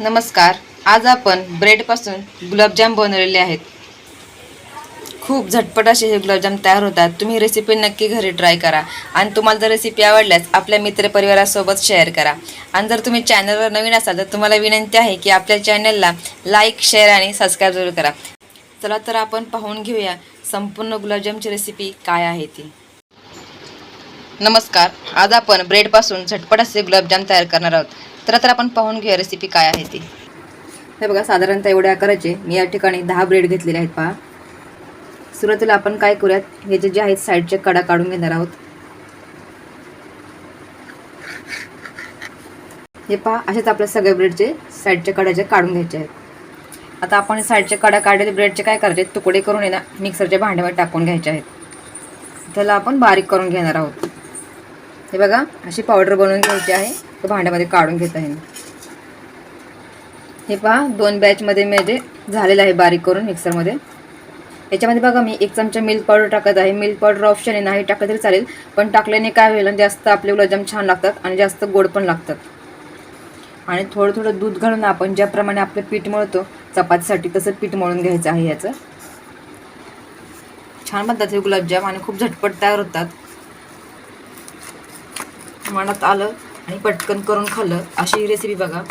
नमस्कार. आज आपण ब्रेडपासून गुलाबजाम बनवलेले आहेत. खूप झटपट असे हे गुलाबजाम तयार होतात. तुम्ही रेसिपी नक्की घरी ट्राय करा. आणि तुम्हाला जर रेसिपी आवडल्यास आपल्या मित्रपरिवारासोबत शेअर करा. आणि जर तुम्ही चॅनलवर नवीन असाल तर तुम्हाला विनंती आहे की आपल्या चॅनलला लाईक शेअर आणि सबस्क्राईब जरूर करा. चला तर आपण पाहून घेऊया संपूर्ण गुलाबजामची रेसिपी काय आहे ती. नमस्कार. आज आपण ब्रेडपासून झटपट असे गुलाबजाम तयार करणार आहोत. तर तर आपण पाहून घेऊया. रेसिपी काय आहे ती? हे बघा साधारणतः एवढ्या आकाराचे. मी या ठिकाणी दहा ब्रेड घेतलेले आहेत पहा. सुरुवातीला आपण काय करूयात? हे जे आहेत साईडचे कडा काढून घेणार आहोत. हे पहा असेच आपल्या सगळ्या ब्रेडचे साईडच्या कड्याचे काढून घ्यायचे आहेत. आता आपण साईडचे कडा काढलेले ब्रेडचे काय करायचे? तुकडे करून येणार ना मिक्सरच्या भांड्यावर टाकून घ्यायचे आहेत. त्याला आपण बारीक करून घेणार आहोत. हे बघा अशी पावडर बनवून घ्यायची आहे. तो भांड्यामध्ये काढून घेत आहे हे पहा दोन बॅचमध्ये म्हणजे झालेलं आहे बारीक करून मिक्सरमध्ये याच्यामध्ये बघा मी एक चमचा मिल्क पावडर टाकत आहे. मिल्क पावडर ऑप्शन आहे नाही टाकलं तरी चालेल. पण टाकल्याने काय होईल जास्त आपले गुलाबजाम छान लागतात आणि जास्त गोड पण लागतात. आणि थोडं थोडं दूध घालून आपण ज्याप्रमाणे आपलं पीठ मळतो चपातीसाठी तसं पीठ मळून घ्यायचं आहे याचं. छान बनतात हे गुलाबजाम आणि खूप झटपट तयार होतात. मनात आलं आणि पटकन करून खाल्लं. अशी रेसिपी बघा.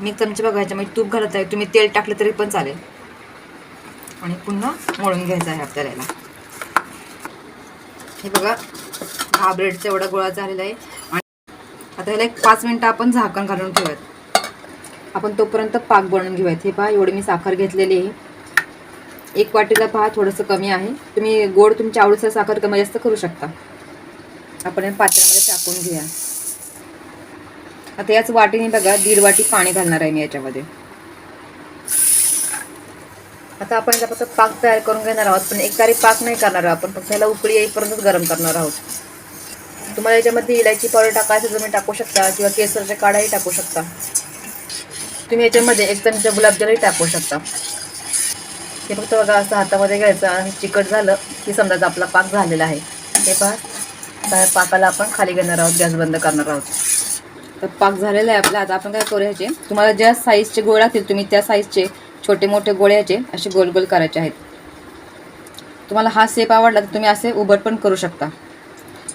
मी चमचे बघा ह्याच्यामध्ये तूप घालत आहे तुम्ही तेल टाकलं तरी पण चालेल. आणि पुन्हा मळून घ्यायचं आहे आपल्याला. याला. हे बघा हा ब्रेडचा एवढा गोळा झालेला आहे. आणि आता ह्याला एक पाच मिनटं आपण झाकण घालून ठेवूयात. आपण तोपर्यंत पाक बनवून घेऊयात. हे पहा एवढी मी साखर घेतलेली आहे. एक वाटीला पहा थोडंसं कमी आहे. तुम्ही गोड तुमच्या आवडीचं साखर कमी जास्त करू शकता. आपण हे पात्रामध्ये टाकून घेऊया. आता याच वाटीने बघा दीड वाटी पाणी घालणार आहे मी याच्यामध्ये. आता आपण याचा फक्त पाक तयार करून घेणार आहोत पण एक तारी पाक नाही करणार आहोत आपण फक्त याला उकळी येईपर्यंतच गरम करणार आहोत. तुम्हाला याच्यामध्ये इलायची पावडर टाकायचं तुम्ही टाकू शकता किंवा केसरच्या काढाही टाकू शकता. तुम्ही याच्यामध्ये एक चमचा गुलाबजलही टाकू शकता. हे फक्त बघा असं हातामध्ये घ्यायचं आणि चिकट झालं की समजा आपला पाक झालेला आहे. हे पहा. आता पाकाला आपण खाली घेणार आहोत गॅस बंद करणार आहोत. तर पाक झालेला आहे आपला. आता आपण काय करू तुम्हाला ज्या साईजचे गोळे असतील तुम्ही त्या साईजचे छोटे मोठे गोळ्याचे असे गोल गोल करायचे आहेत. तुम्हाला हा सेप आवडला तर तुम्ही असे उभट पण करू शकता.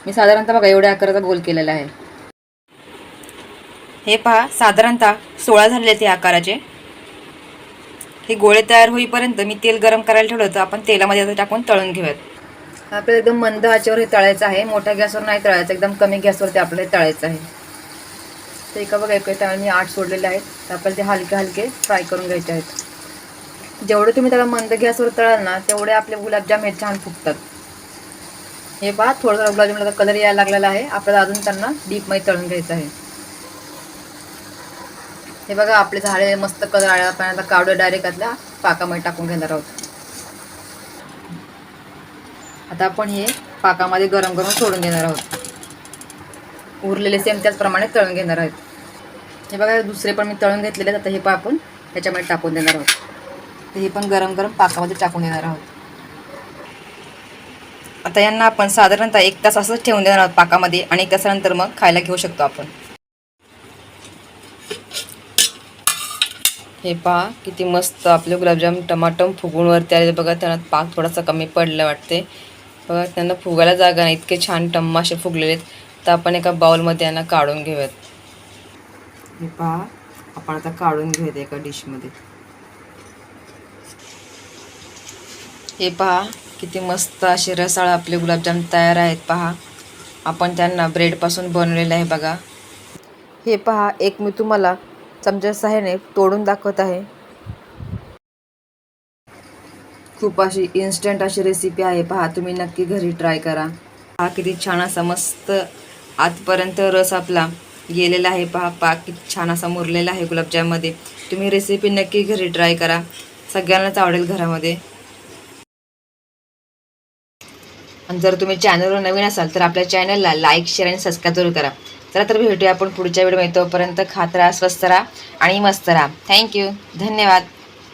मी साधारणतः बघा एवढ्या आकाराचा गोल केलेला आहे. हे पहा साधारणतः सोळा झालेले ते आकाराचे. हे गोळे तयार होईपर्यंत मी तेल गरम करायला ठेवलं होतं. आपण तेलामध्ये आता टाकून तळून घेऊयात. आपल्याला एकदम मंद आचेवर हे तळायचं आहे. मोठ्या गॅसवर नाही तळायचं. एकदम कमी गॅसवर ते आपल्याला तळायचं आहे. तर एका बघा एक तळ मी आठ सोडलेले आहेत. तर आपल्याला ते हलके हलके फ्राय करून घ्यायचे आहेत. जेवढे तुम्ही त्याला मंद गॅसवर तळाल ना तेवढे आपले गुलाबजाम हे छान फुगतात. हे पहा थोडं थोडं गुलाबजामला कलर यायला लागलेला आहे. आपल्याला अजून त्यांना डीपमध्ये तळून घ्यायचं आहे. हे बघा आपले झाडे मस्त कलर आळ्या आपण आता कावडं डायरेक्ट आतल्या पाकामध्ये टाकून घेणार आहोत. आता आपण हे पाकामध्ये गरम करून सोडून देणार आहोत. उरलेले सेम त्याचप्रमाणे तळून घेणार आहोत. हे बघा दुसरे पण मी तळून घेतलेले आता हे पण आपण ह्याच्यामध्ये टाकून देणार आहोत. तर हे पण गरम गरम पाकामध्ये टाकून देणार आहोत. आता यांना आपण साधारणतः एक तास असंच ठेवून देणार आहोत पाकामध्ये आणि एक तासानंतर मग खायला घेऊ शकतो आपण. हे पहा किती मस्त आपले गुलाबजाम टमाटम फुगून वरती आले बघा. त्यांना पाक थोडासा कमी पडलं वाटते बघा त्यांना फुगायला जागा नाही इतके छान टम्म असे फुगलेले आहेत तर आपण एका बाउलमध्ये यांना काढून घेऊयात. हे पहा आपण आता काढून घेऊयात एका डिशमध्ये. हे पहा किती मस्त असे रसाळ आपले गुलाबजाम तयार आहेत पहा. आपण त्यांना ब्रेडपासून बनवलेलं आहे बघा. हे पहा एक मी तुम्हाला चमच्या सहाय्याने तोडून दाखवत आहे. खूप अशी इन्स्टंट अशी रेसिपी आहे. पहा तुम्ही नक्की घरी ट्राय करा. हा किती छान असा मस्त आतपर्यंत रस आपला गेलेला आहे. पहा पाक किती छान असा मुरलेला आहे गुलाबजाममध्ये. तुम्ही रेसिपी नक्की घरी ट्राय करा. सगळ्यांनाच आवडेल घरामध्ये. आणि जर तुम्ही चॅनलवर नवीन असाल तर आपल्या चॅनलला लाईक शेअर आणि सबस्क्राईब जरूर करा. चला तर भेटूया आपण पुढच्या व्हिडिओ तोपर्यंत खात राहा स्वस्त राहा आणि मस्त राहा. थँक्यू धन्यवाद.